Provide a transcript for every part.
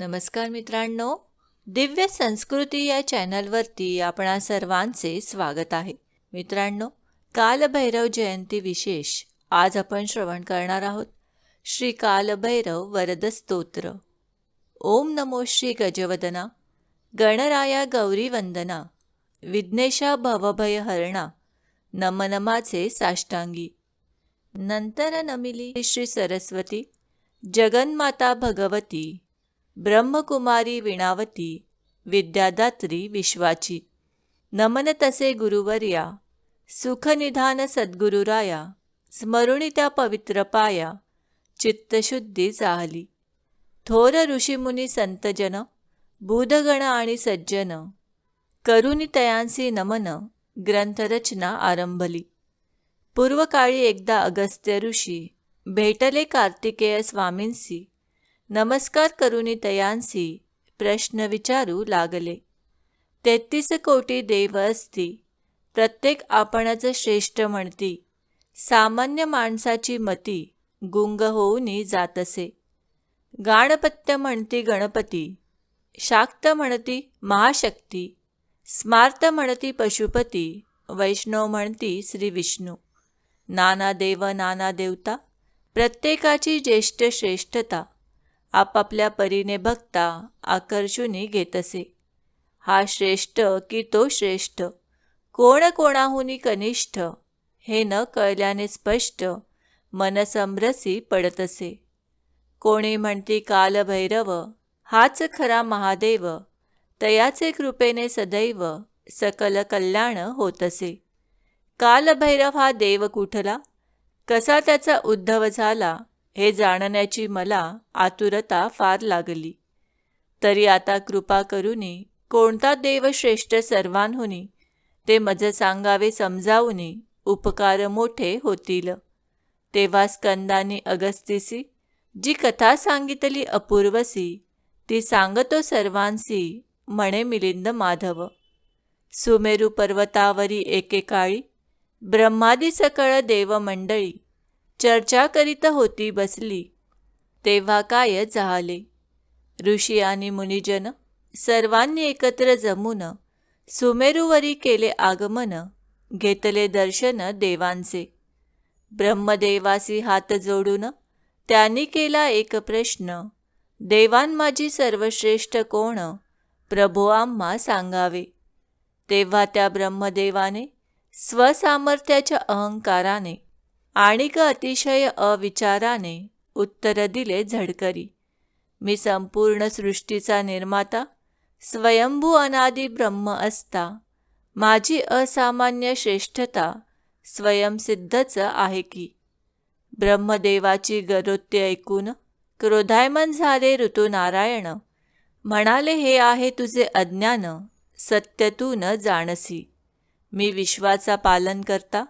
नमस्कार मित्रांनो. दिव्य संस्कृती या चॅनलवरती आपणा सर्वांचे स्वागत आहे. मित्रांनो कालभैरव जयंती विशेष आज आपण श्रवण करणार आहोत. श्री कालभैरव वरद स्तोत्र. ओम नमो श्री गजवदना. गणराया गौरी वंदना. विघ्नेशा भवभय हरणा. नमनमाचे साष्टांगी. नंतर नमिली श्री सरस्वती. जगन्माता भगवती. ब्रह्मकुमारी विणावती विद्यादात्री विश्वाची. नमन तसे गुरुवर्या सुखनिधान सद्गुरुराया स्मरुणी त्या पवित्र पाया चित्तशुद्धी चाहली थोर ऋषीमुनी संतजन बुधगण आणि सज्जन करुणी तयांसी नमन ग्रंथरचना आरंभली. पूर्वकाळी एकदा अगस्त्य ऋषी भेटले कार्तिकेय स्वामींसी नमस्कार करुणी तयांसी प्रश्न विचारू लागले. तेहतीस कोटी देव असती प्रत्येक आपणाचं श्रेष्ठ म्हणती. सामान्य माणसाची मती गुंग होऊनी जात असे गाणपत्य म्हणती गणपती शाक्त म्हणती महाशक्ती स्मार्त म्हणती पशुपती वैष्णव म्हणती श्री विष्णू. नाना देव नाना देवता प्रत्येकाची ज्येष्ठ श्रेष्ठता. आपापल्या परीने बघता आकर्षुनी घेत असे. हा श्रेष्ठ की तो श्रेष्ठ? कोण कोणाहुनी कनिष्ठ? हे न कळल्याने स्पष्ट मनसंभ्रसी पडत असे. कोणी म्हणती कालभैरव हाच खरा महादेव तयाचे कृपेने सदैव सकल कल्याण होत असे. कालभैरव हा देव कुठला? कसा त्याचा उद्धव झाला? हे जाणण्याची मला आतुरता फार लागली. तरी आता कृपा करूनी कोणता देवश्रेष्ठ सर्वांहुनी ते मज सांगावे समजावूनी उपकार मोठे होतील. तेव्हा स्कंदानी अगस्तीसी जी कथा सांगितली अपूर्वसी ती सांगतो सर्वांसी म्हणे मिलिंद माधव. सुमेरू पर्वतावरी एकेकाळी ब्रह्मादी सकळ देवमंडळी चर्चा करीत होती बसली. तेव्हा काय झाले? ऋषी आणि मुनिजन सर्वांनी एकत्र जमून सुमेरूवरी केले आगमन घेतले दर्शन देवांचे. ब्रह्मदेवासी हात जोडून त्यांनी केला एक प्रश्न देवान माझी सर्वश्रेष्ठ कोण? प्रभो आम्हा सांगावे. तेव्हा त्या ब्रह्मदेवाने स्वसामर्थ्याच्या अहंकाराने आणि क अतिशय अविचाराने उत्तर दिले झडकरी. मी संपूर्ण सृष्टीचा निर्माता स्वयंभू अनादी ब्रह्म असता. माझी असामान्य श्रेष्ठता स्वयंसिद्धच आहे की. ब्रह्मदेवाची गरोत्य ऐकून क्रोधायमन झाले ऋतुनारायण. म्हणाले हे आहे तुझे अज्ञान सत्य तू न जाणसी. मी विश्वाचा पालन करता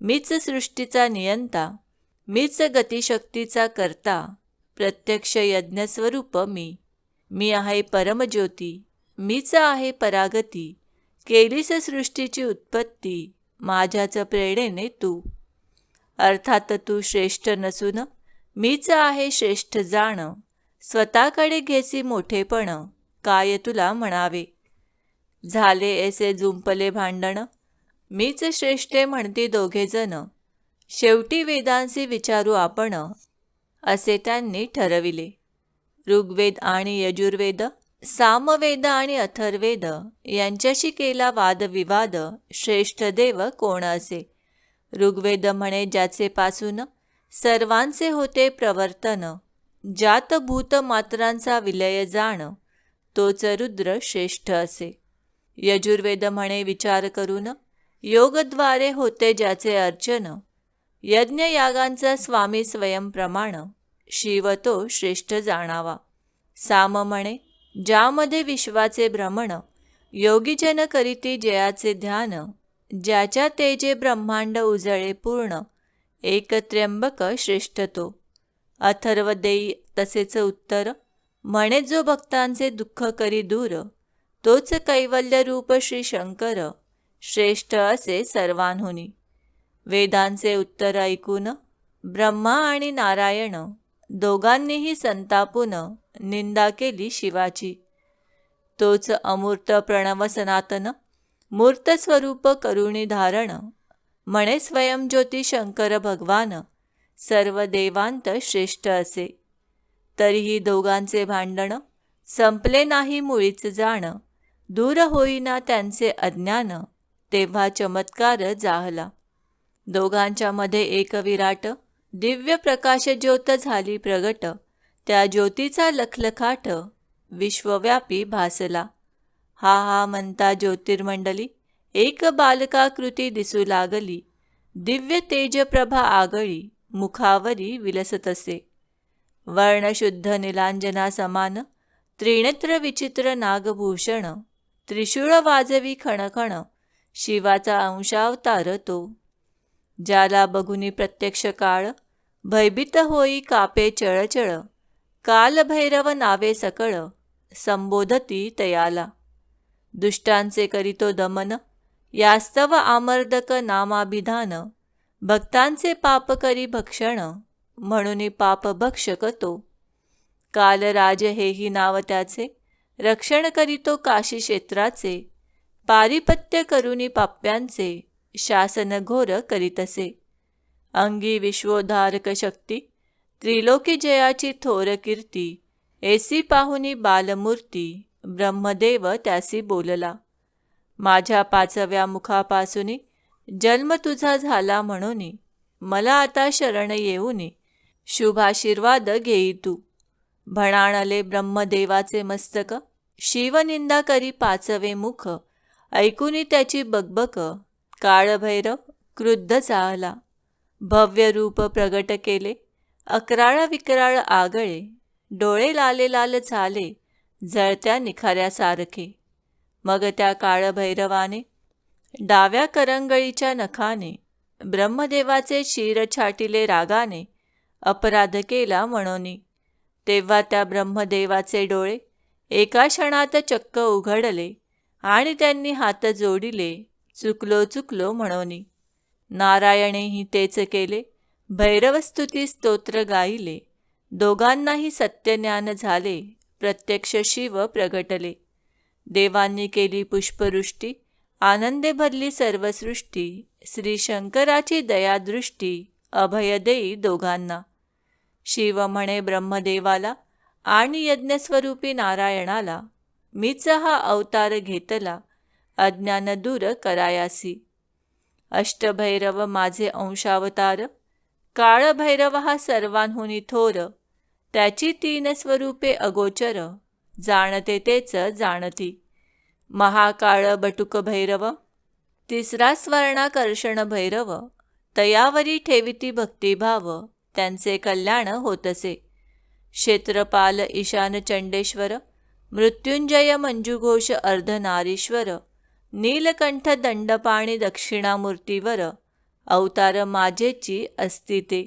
मीच सृष्टीचा नियंता मीच गतिशक्तीचा करता प्रत्यक्ष यज्ञस्वरूप मी. मी आहे परमज्योती मीच आहे परागती केलीस सृष्टीची उत्पत्ती माझ्याच प्रेरणेने तू. अर्थात तू श्रेष्ठ नसून मीच आहे श्रेष्ठ जाण स्वतःकडे घेसी मोठेपण काय तुला म्हणावे? झाले ऐसे जुंपले भांडण मीच श्रेष्ठे म्हणती दोघेजण शेवटी वेदांशी विचारू आपण असे त्यांनी ठरविले. ऋग्वेद आणि यजुर्वेद सामवेद आणि अथर्वेद यांच्याशी केला वादविवाद श्रेष्ठ देव कोण असे? ऋग्वेद म्हणे ज्याचे पासून सर्वांचे होते प्रवर्तन जात भूत मात्रांचा विलय जाण तोच रुद्र श्रेष्ठ असे. यजुर्वेद म्हणे विचार करून योगद्वारे होते ज्याचे अर्चन यज्ञयागांचा स्वामी स्वयंप्रमाण शिव तो श्रेष्ठ जाणावा. साम म्हणे ज्यामध्ये विश्वाचे भ्रमण योगीजन करीती जयाचे ध्यान ज्याच्या तेजे ब्रह्मांड उजळे पूर्ण एकत्र्यंबक श्रेष्ठ तो अथर्व देई तसेच उत्तर म्हणे जो भक्तांचे दुःख करी दूर तोच कैवल्य रूप श्री शंकर श्रेष्ठ असे सर्वांहुनी. वेदांचे उत्तर ऐकून ब्रह्मा आणि नारायण दोघांनीही संतापून निंदा केली शिवाची. तोच अमूर्त प्रणव सनातन मूर्त स्वरूप करुणी धारण म्हणे स्वयंज्योती शंकर भगवान सर्व देवांत श्रेष्ठ असे. तरीही दोघांचे भांडण संपले नाही मुळीच जाण दूर होईना त्यांचे अज्ञान तेव्हा चमत्कार जाहला. दोघांच्या मध्ये एक विराट दिव्य प्रकाश ज्योत झाली प्रगट. त्या ज्योतीचा लखलखाट विश्वव्यापी भासला. हा हा म्हणता ज्योतिर्मंडली एक बालकाकृती दिसू लागली. दिव्य तेजप्रभा आगळी मुखावरी विलसत असे. वर्णशुद्ध निलांजना समान त्रिनेत्र विचित्र नागभूषण त्रिशूळ वाजवी खणखण शिवाचा अंशावतार तो ज्याला बघुनी प्रत्यक्ष काळ भयभीत होई कापे चळचळ कालभैरव नावे सकळ संबोधती तयाला. दुष्टांचे करीतो दमन यास्तव आमर्दक नामाभिधान भक्तांचे पाप करी भक्षण म्हणून पाप भक्षक तो कालराज हेही नाव त्याचे रक्षण करीतो काशी क्षेत्राचे पारिपत्य करुणी पाप्यांचे शासन घोर करीतसे अंगी विश्वोद्धारक शक्ती त्रिलोकी जयाची थोर कीर्ती एसी पाहुनी बालमूर्ती ब्रह्मदेव त्यासी बोलला. माझ्या पाचव्या मुखापासून जन्म तुझा झाला म्हणून मला आता शरण येऊन शुभाशीर्वाद घेई तू. भणाणले ब्रह्मदेवाचे मस्तक शिवनिंदा करी पाचवे मुख ऐकुनी त्याची बकबक काळभैरव क्रुद्ध चाहला. भव्य रूप प्रगट केले. अकराळ विकराळ आगळे डोळे लाले लाल झाले जळत्या निखाऱ्यासारखे. मग त्या काळभैरवाने डाव्या करंगळीच्या नखाने ब्रह्मदेवाचे शिर छाटिले रागाने अपराध केला म्हणून तेव्हा त्या ब्रह्मदेवाचे डोळे एका क्षणात चक्क उघडले. आणि त्यांनी हात जोडिले चुकलो चुकलो म्हणून. नारायणेही तेच केले. भैरवस्तुती स्तोत्र गायिले. दोघांनाही सत्यज्ञान झाले. प्रत्यक्ष शिव प्रगटले. देवांनी केली पुष्पवृष्टी. आनंदे भरली सर्वसृष्टी श्री शंकराची दयादृष्टी अभय देई दोघांना. शिव म्हणे ब्रह्मदेवाला आणि यज्ञस्वरूपी नारायणाला मीच हा अवतार घेतला अज्ञान दूर करायासी. अष्टभैरव माझे अंशावतार काळभैरव हा सर्वांहुनी थोर त्याची तीन स्वरूपे अगोचर जाणते तेच जाणती. महाकाळ बटुक भैरव तिसरा स्वर्णाकर्षण भैरव तयावरी ठेविती भक्तिभाव त्यांचे कल्याण होतसे. क्षेत्रपाल ईशान चंडेश्वर मृत्युंजय मंजुघोष अर्धनारीश्वर नीलकंठ दंडपाणी दक्षिणामूर्तीवर अवतार माझेची अस्तिते.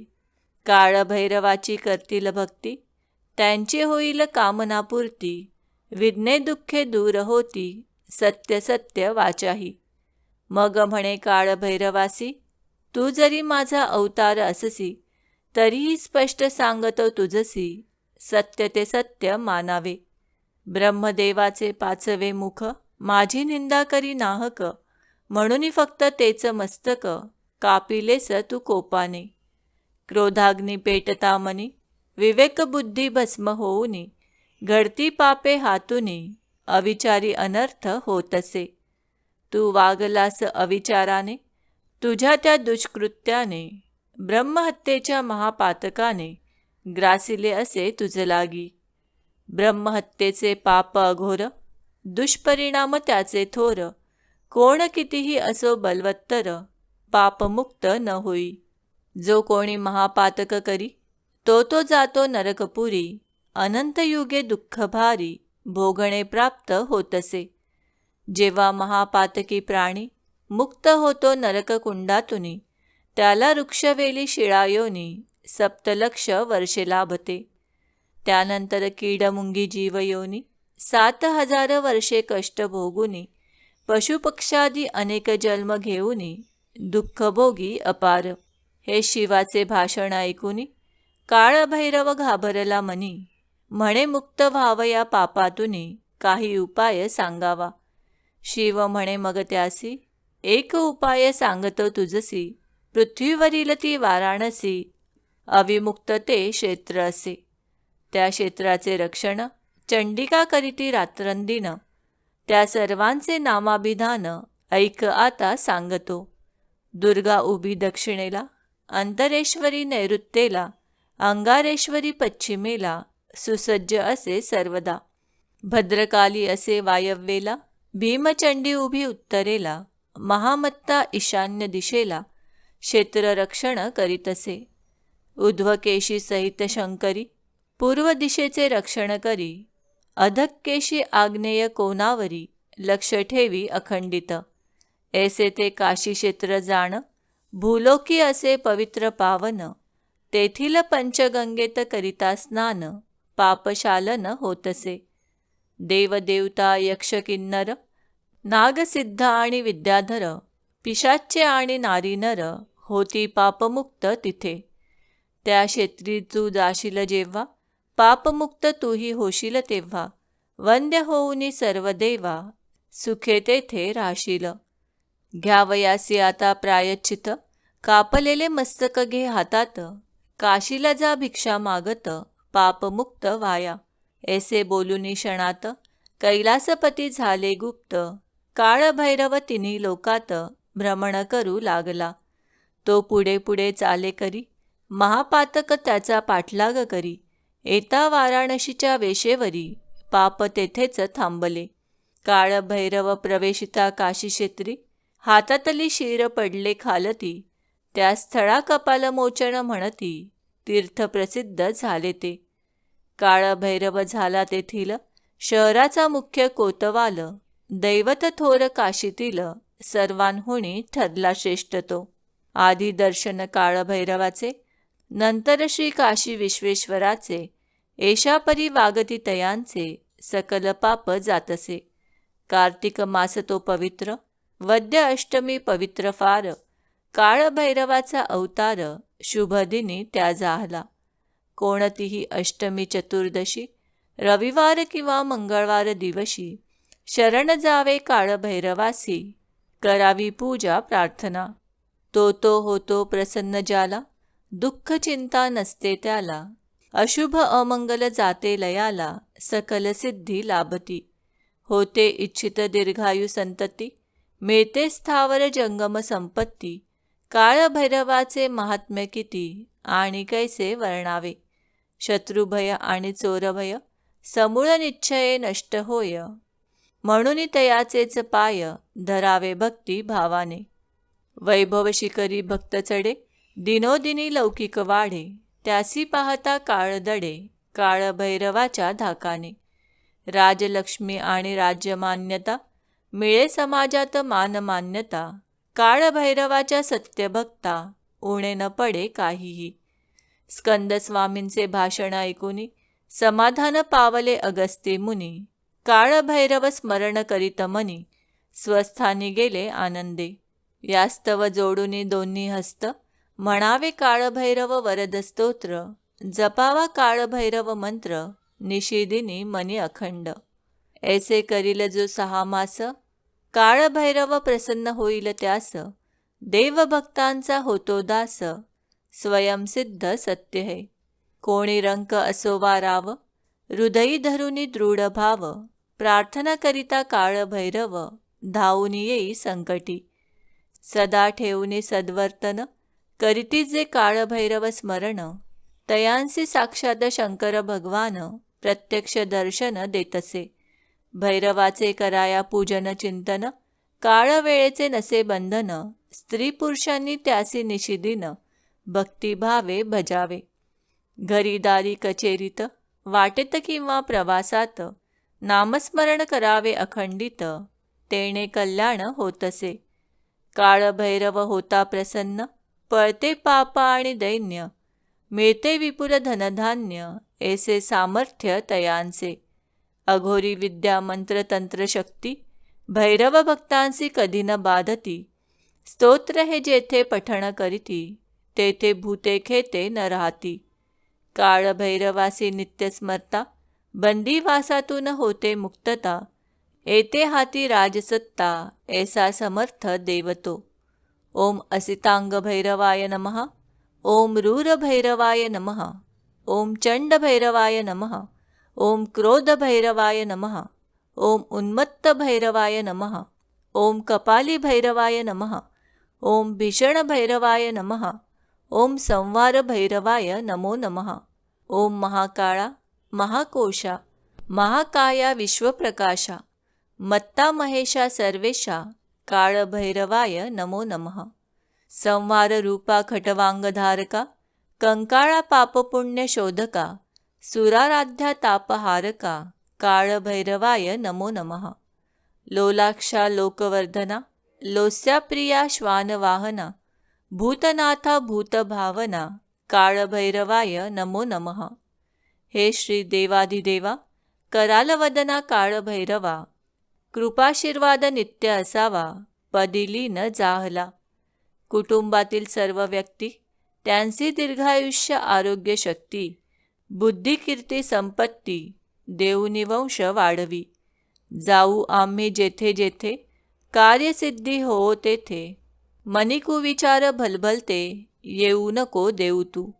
काळभैरवाची करतील भक्ती त्यांची होईल कामनापूर्ती विघ्ने दुःखे दूर होती सत्य सत्य वाचाही. मग म्हणे काळभैरवासी तू जरी माझा अवतार अससी तरीही स्पष्ट सांगतो तुझसी सत्य ते सत्य मानावे. ब्रह्मदेवाचे पाचवे मुख माझी निंदा करी नाहक म्हणून फक्त तेच मस्तक कापिलेस तू कोपाने. क्रोधाग्नी पेटता मनी विवेकबुद्धी भस्म होऊनी घडती पापे हातुनी अविचारी अनर्थ होतसे. तू वागलास अविचाराने तुझ्या त्या दुष्कृत्याने ब्रह्महत्येच्या महापातकाने ग्रासिले असे तुझ लागी. ब्रह्महत्येचे पाप अघोर दुष्परिणाम त्याचे थोर. कोण कितीही असो बलवत्तर पापमुक्त न होई. जो कोणी महापातक करी तो तो जातो नरकपुरी. अनंतयुगे दुःखभारी भोगणे प्राप्त होतसे. जेव्हा महापातकी प्राणी मुक्त होतो नरककुंडातुनी त्याला वृक्षवेली शिळायोनी सप्तलक्ष वर्षे लाभते. त्यानंतर कीडमुंगी जीवयोनी सात हजार वर्षे कष्ट भोगुनी पशुपक्षादी अनेक जन्म घेऊनी दुःख भोगी अपार. हे शिवाचे भाषण ऐकूनी काळभैरव घाबरला मनी म्हणे मुक्त व्हावया पापातुनी काही उपाय सांगावा. शिव म्हणे मग त्यासी एक उपाय सांगतो तुझसी पृथ्वीवरील ती वाराणसी अविमुक्त ते क्षेत्र असे. त्या क्षेत्राचे रक्षण चंडिका करीती रात्रंदिन त्या सर्वांचे नामाभिधान ऐक आता सांगतो. दुर्गा उभी दक्षिणेला अंतरेश्वरी नैऋत्येला अंगारेश्वरी पश्चिमेला सुसज्ज असे सर्वदा. भद्रकाली असे वायव्येला भीमचंडी उभी उत्तरेला महामत्ता ईशान्य दिशेला क्षेत्ररक्षण करीत असे. उध्वकेशी सहित शंकरी पूर्व दिशेचे रक्षण करी. अधक्केशी आग्नेय कोणावरी? लक्ष ठेवी अखंडित. ऐसे ते काशी क्षेत्र जाण. भूलोकी असे पवित्र पावन. तेथील पंचगंगेत करिता स्नान. पापशालन होतसे. देवदेवता यक्ष किन्नर. नागसिद्ध आणि विद्याधर. पिशाच्चे आणि नारीनर. होती पापमुक्त तिथे. त्या क्षेत्री तू जाशील जेव्हा पापमुक्त तूही होशील तेव्हा. वंद्य होऊनी सर्व देवा. सुखे तेथे राशील. घ्यावयासी आता प्रायच्छित कापलेले मस्तक घे हातात. काशीला जा भिक्षा मागत. पापमुक्त वाया. ऐसे बोलूनी क्षणात. कैलासपती झाले गुप्त. काळभैरव तिन्ही लोकात भ्रमण करू लागला. तो पुढे पुढे चाले करी. महापातक त्याचा पाठलाग करी. येता वाराणसीच्या वेशेवरी पाप तेथेच थांबले. काळभैरव प्रवेशिता काशी क्षेत्री हातातली शिर पडले खालती त्या स्थळा कपालमोचन म्हणती तीर्थ प्रसिद्ध झाले ते. काळभैरव झाला तेथील शहराचा मुख्य कोतवाल दैवत थोर काशीतील सर्वांहुणी ठरला श्रेष्ठ तो. आधी दर्शन काळभैरवाचे नंतर श्री काशी विश्वेश्वराचे एशापरी वागती तयांचे सकल पाप जातसे. कार्तिक मास तो पवित्र वद्य अष्टमी पवित्र फार. काळभैरवाचा अवतार शुभदिनी त्या जाहला कोणतीही अष्टमी चतुर्दशी रविवार किंवा मंगळवार दिवशी शरण जावे काळभैरवासी करावी पूजा प्रार्थना. तो तो होतो प्रसन्न जाला दुःख चिंता नसते त्याला. अशुभ अमंगल जाते लयाला सकल सिद्धी लाभती. होते इच्छित दीर्घायू संतती मिळते स्थावर जंगम संपत्ती. काळभैरवाचे महात्म्य किती आणि कैसे वर्णावे शत्रुभय आणि चोरभय समूळ निश्चये नष्ट होय. म्हणून तयाचेच पाय धरावे भक्ती भावाने. वैभव शिकरी भक्त चढे दिनोदिनी लौकिक वाढे. त्यासी पाहता काळदडे काळभैरवाच्या धाकाने. राजलक्ष्मी आणि राज्यमान्यता मिळे समाजात मानमान्यता काळभैरवाच्या सत्यभक्ता उणे न पडे काहीही. स्कंदस्वामींचे भाषण ऐकूनी समाधान पावले अगस्ती मुनी काळभैरव स्मरण करीत मनी स्वस्थानी गेले आनंदे. यास्तव जोडूनी दोन्ही हस्त म्हणावे काळभैरव वरद स्तोत्र जपावा काळभैरव मंत्र निशिदिनी मनी अखंड. ऐसे करील जो सहा मास काळभैरव प्रसन्न होईल त्यास देवभक्तांचा होतो दास स्वयंसिद्ध सत्य है. कोणी रंक असो वा राव हृदयी धरुनी दृढ भाव प्रार्थना करिता काळभैरव धावून येई संकटी. सदा ठेवणे सद्वर्तन करीती जे काळभैरव स्मरण तयांसी साक्षात शंकर भगवान प्रत्यक्ष दर्शन देतसे. भैरवाचे कराया पूजन चिंतन काळवेळेचे नसे बंधन स्त्री पुरुषांनी त्यासी निशिदिन भक्तिभावे भजावे. घरीदारी कचेरीत वाटेत किंवा प्रवासात नामस्मरण करावे अखंडित तेणे कल्याण होतसे. काळभैरव होता प्रसन्न पळते पाप आणि दैन्य. मिळते विपुल धनधान्य ऐसे सामर्थ्य तयांचे. अघोरी विद्या मंत्रतंत्र शक्ती भैरव भक्तांसी कधी न बाधती. स्तोत्र हे जेथे पठण करीती तेथे भूते खेते न राहती. काळभैरवासी नित्य स्मरता बंदीवासातून होते मुक्तता. येते हाती राजसत्ता ऐसा समर्थ देवतो. ओम असितांग भैरवाय नमः। ओम रूरभैरवाय नम। नमः ओम चण्डभैरवाय नम। नमः ओम क्रोधभैरवाय नम। नमः ओम उन्मत्तभैरवाय नम। नमः ओम कपालीभैरवाय नम। नमः ओम भीषणभैरवाय नम। नमः ओम संवारभैरवाय नमो नमः। ओम महाकाळा महाकोशा महाकाया विश्वप्रकाशा मत्ता महेशा सर्वेशा। काळभैरवाय नमो नमः. संवार रूपा खटवांगधारका कंकाळा पापपुण्य शोधका सुराराध्या तापहारका काळभैरवाय नमो नमः. लोलाक्षा लोकवर्धना लोस्याप्रिया श्वानवाहना भूतनाथा भूतभावना काळभैरवाय नमो नमः. हे श्री देवाधिदेवा करालवदना काळभैरवा कृपाशीर्वाद नित्य असावा पदिली न जाहला. कुटुंबातील सर्व व्यक्ती त्यांची दीर्घायुष्य आरोग्य शक्ती बुद्धी कीर्ती संपत्ती देऊनिवंश वाढवी. जाऊ आम्ही जेथे जेथे कार्यसिद्धी हो तेथे. मनिकुविचार भलभलते येऊ नको देऊ तू.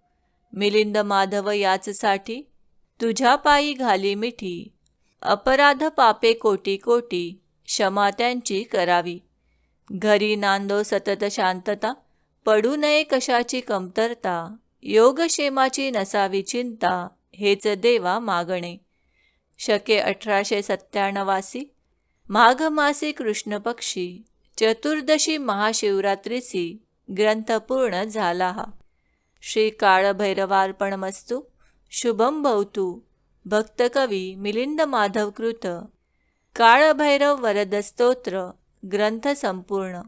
मिलिंद माधव याचसाठी तुझ्या पायी घाली मिठी. अपराध पापे कोटी कोटी क्षमा त्यांची करावी. घरी नांदो सतत शांतता पडू नये कशाची कमतरता योगक्षेमाची नसावी चिंता हेच देवा मागणे. शके अठराशे सत्त्याण्णवासी माघमासी कृष्ण पक्षी चतुर्दशी महाशिवरात्रीसी ग्रंथ पूर्ण झाला हा. श्री काळभैरवार्पणमस्तु शुभम भवतु. भक्तकवी मिलिंद माधवकृत काळभैरव वरदस्तोत्र ग्रंथ संपूर्ण.